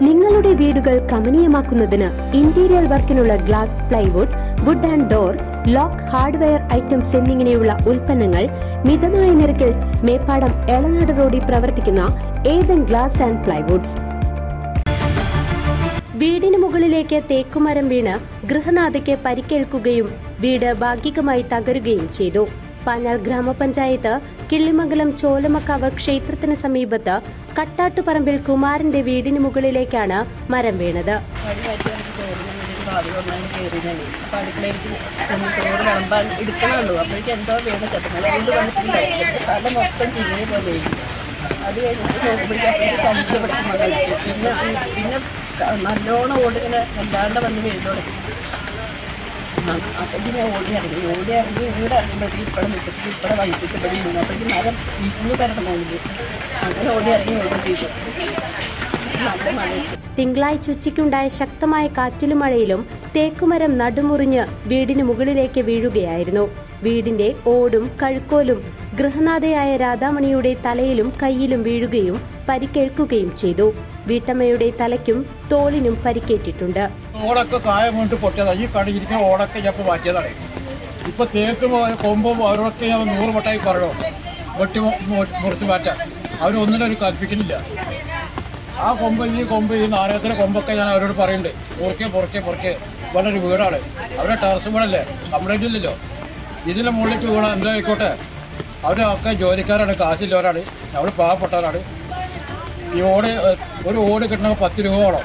നിങ്ങളുടെ വീടുകൾ കമനീയമാക്കുന്നതിന് interior വർക്കിനുള്ള glass plywood wood and door lock hardware items എന്നിങ്ങനെയുള്ള ഉൽപ്പന്നങ്ങൾ മിതമായ നിരക്കിൽ മേപ്പാടം എളനാട് റോഡിൽ പ്രവർത്തിക്കുന്ന ഏതൻ ഗ്ലാസ് ആൻഡ് പ്ലൈവുഡ്സ് വീടിന് മുകളിലേക്ക് തേക്കുമരം വീണ് ഗൃഹനാഥയ്ക്ക് പരിക്കേൽക്കുകയും വീട് ഭാഗികമായി തകരുകയും ചെയ്തു. പാഞ്ഞാൾ ഗ്രാമപഞ്ചായത്ത് കിള്ളിമംഗലം ചോലമക്കാവ് ക്ഷേത്രത്തിന് സമീപത്ത് കട്ടാട്ടുപറമ്പിൽ കുമാരന്റെ വീടിന് മുകളിലേക്കാണ് മരം വീണത്. പിന്നെ നല്ലോണം ഓടിങ്ങനെ വല്ലാണ്ട് വന്ന് വീഴുന്നു അപ്പം പിന്നെ ഓടി ഇറങ്ങി. ഓടി ഇറങ്ങി ഇവിടെ ഇറങ്ങുമ്പോഴത്തേക്ക് ഇപ്പഴെ നിൽക്കത്തിൽ ഇപ്പഴെ വൈകിട്ട് ഇവിടെ നിന്നു അപ്പോഴേക്കും മരം ഇരിഞ്ഞു തരണമെങ്കിൽ അങ്ങനെ ഓടി ഇറങ്ങി ഓടി ചെയ്തു. തിങ്കളാഴ്ച ഉച്ചയ്ക്കുണ്ടായ ശക്തമായ കാറ്റിലും മഴയിലും തേക്കുമരം നടുമുറിഞ്ഞ് വീടിന് മുകളിലേക്ക് വീഴുകയായിരുന്നു. വീടിന്റെ ഓടും കഴുക്കോലും ഗൃഹനാഥയായ രാധാമണിയുടെ തലയിലും കയ്യിലും വീഴുകയും പരിക്കേൽക്കുകയും ചെയ്തു. വീട്ടമ്മയുടെ തലയ്ക്കും തോളിനും പരിക്കേറ്റിട്ടുണ്ട്. ഓടൊക്കെ കായം കൊണ്ട് പൊട്ടിയതാണ് ഈ കടയിരിക്കുന്ന ഓടൊക്കെ ഞാൻ ഇപ്പോൾ മാറ്റിയതാണ്. ഇപ്പൊ തേക്ക് കൊമ്പും അവരൊക്കെ ഞാൻ നൂറ് വട്ടായി പറയണോ? വെട്ടി മുറിച്ച് മാറ്റാൻ. അവരൊന്നിനും ഒരു കൽപ്പിക്കുന്നില്ല. ആ കൊമ്പ് ഈ കൊമ്പ് ഈ നാരകത്തിലെ കൊമ്പൊക്കെ ഞാൻ അവരോട് പറയുന്നുണ്ട് പുറക്കെ പുറക്കെ പുറക്കെ. ഇവിടെ ഒരു വീടാണ്. അവരുടെ ടെറസ് വീടല്ലേ? കംപ്ലൈന്റ് ഇല്ലല്ലോ. ഇതിന്റെ മുകളിലേക്ക് വീണ എന്താ ആയിക്കോട്ടെ? അവരൊക്കെ ജോലിക്കാരാണ് കാശില്ലവരാണ്. അവർ പാവപ്പെട്ടവരാണ്. ഈ ഓട് ഒരു ഓട് കിട്ടണമെങ്കിൽ പത്ത് രൂപ വേണം.